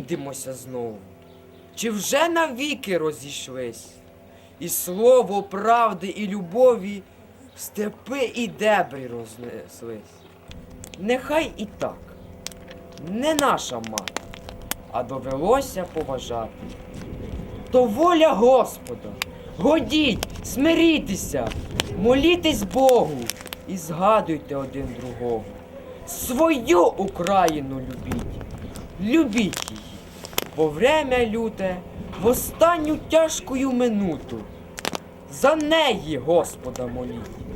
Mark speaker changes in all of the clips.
Speaker 1: Чи зійдемося знову? Чи вже навіки розійшлись? І слово правди і любові степи і дебрі рознеслись. Нехай і так, не наша мати, а довелося поважати. То воля Господа, годіть, смирітеся, молітесь Богу і згадуйте один другого. Свою Україну любіть, любіть бо время люте в останню тяжкую минуту. За неї Господа моліть.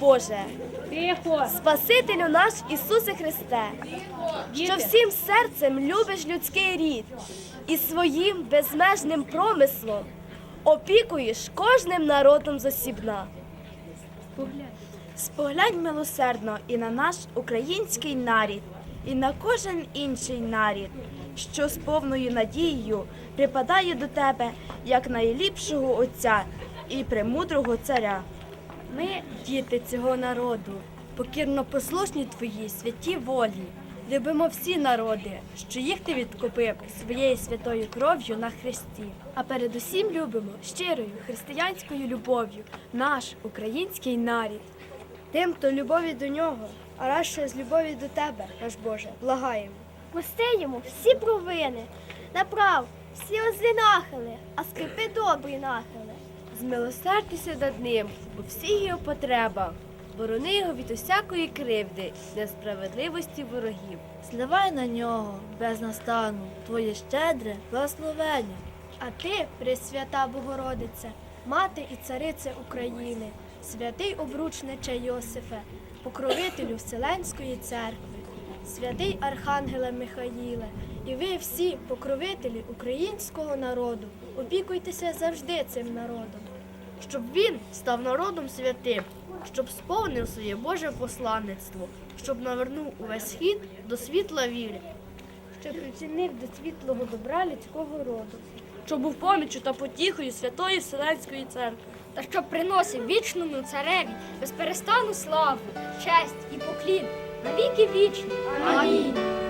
Speaker 2: Боже,
Speaker 3: Тихо,
Speaker 4: Спасителю наш Ісусе Христе, що всім серцем любиш людський рід і своїм безмежним промислом опікуєш кожним народом зосібна. Споглянь милосердно і на наш український нарід, і на кожен інший нарід, що з повною надією припадає до тебе як найліпшого Отця і премудрого царя. Ми, діти цього народу, покірно послушні твоїй святій волі. Любимо всі народи, що їх ти відкупив своєю святою кров'ю на Христі. А передусім любимо щирою християнською любов'ю наш український нарід. Тим, хто любові до нього, а радше з любові до тебе, наш Боже, благаємо.
Speaker 2: Пусти йому всі провини, направ всі ози нахили, а скрипи добрі нахили.
Speaker 4: Змилосердися над ним у всіх його потребах, борони його від усякої кривди, несправедливості ворогів.
Speaker 5: Зливай на нього без настану твоє щедре благословення.
Speaker 2: А ти, Пресвята Богородице, мати і царице України, святий обручниче Йосифе, покровителю Вселенської церкви, святий Архангеле Михаїле, і ви всі покровителі українського народу, опікуйтеся завжди цим народом.
Speaker 4: Щоб він став народом святим, щоб сповнив своє Боже посланництво, щоб навернув увесь світ до світла віри,
Speaker 2: що причинив до світлого добра людського роду,
Speaker 4: щоб був помічю та потіхою Святої Вселенської церкви.
Speaker 2: та що приносив вічному цареві безперестанну славу, честь і поклін на віки вічні. Амінь.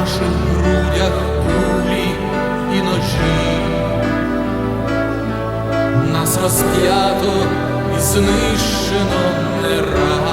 Speaker 3: наших грудях пулі і ножі, нас
Speaker 6: розп'ято і знищено не раз.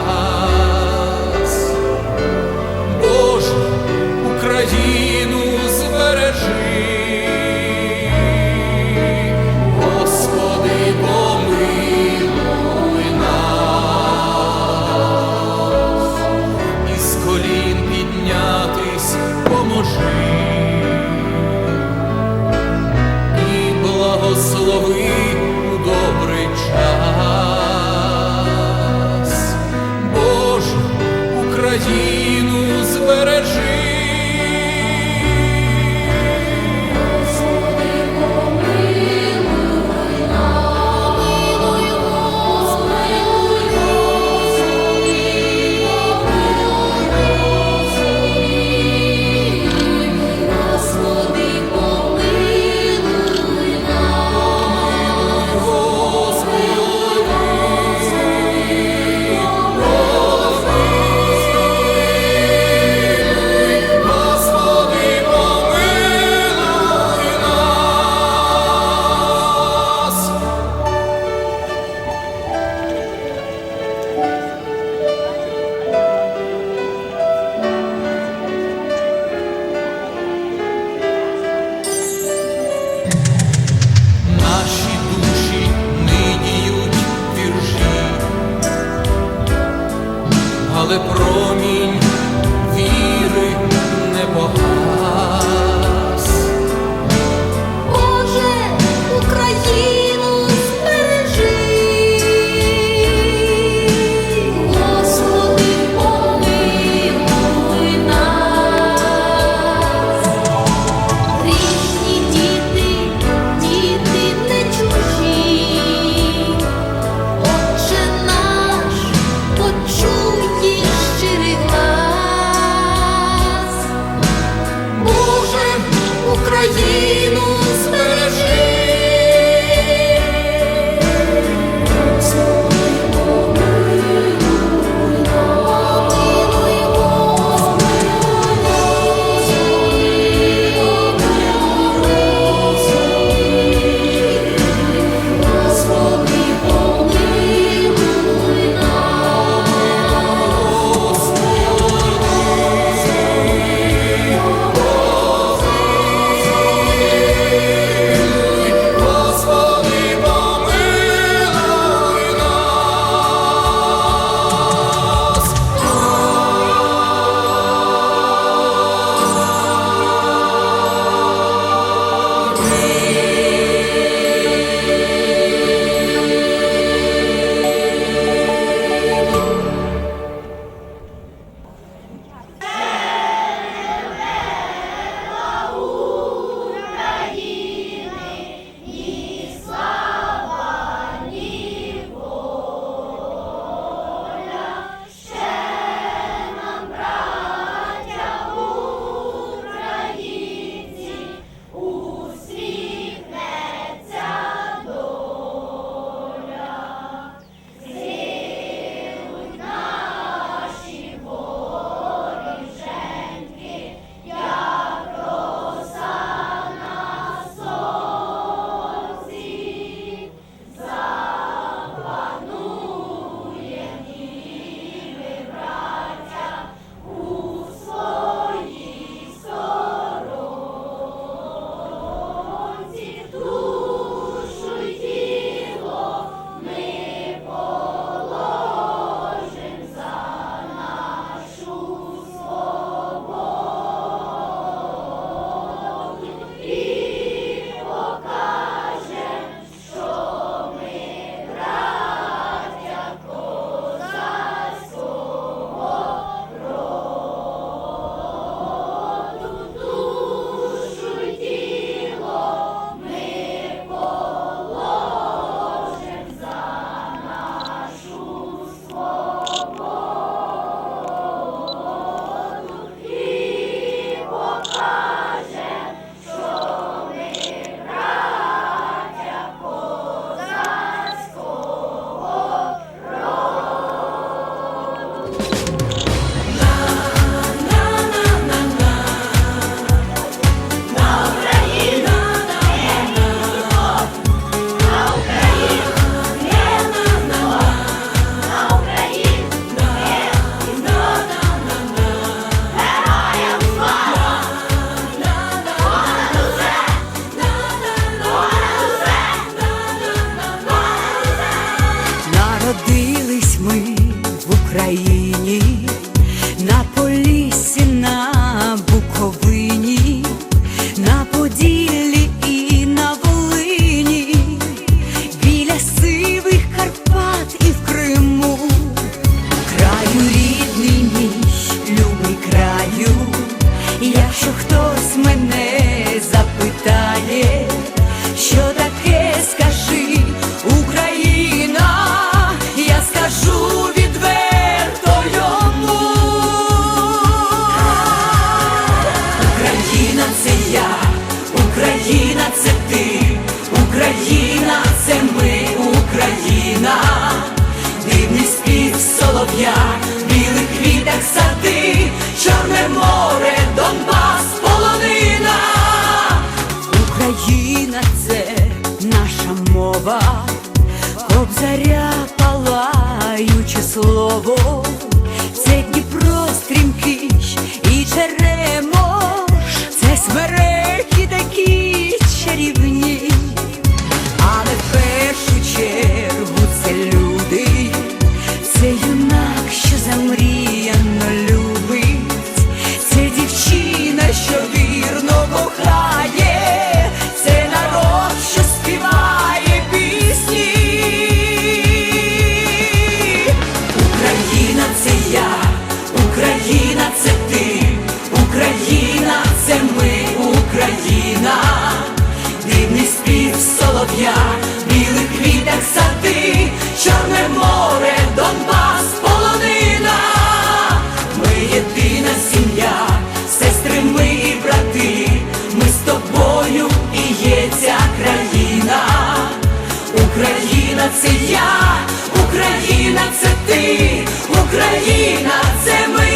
Speaker 6: ти, Україна, це ми,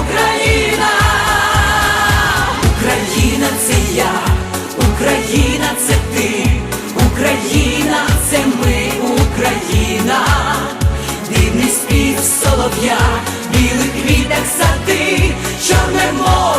Speaker 6: Україна, Україна, це я, Україна, це ти, Україна, це ми, Україна, бідний спів солов'я, білий квіток сади, чорне море.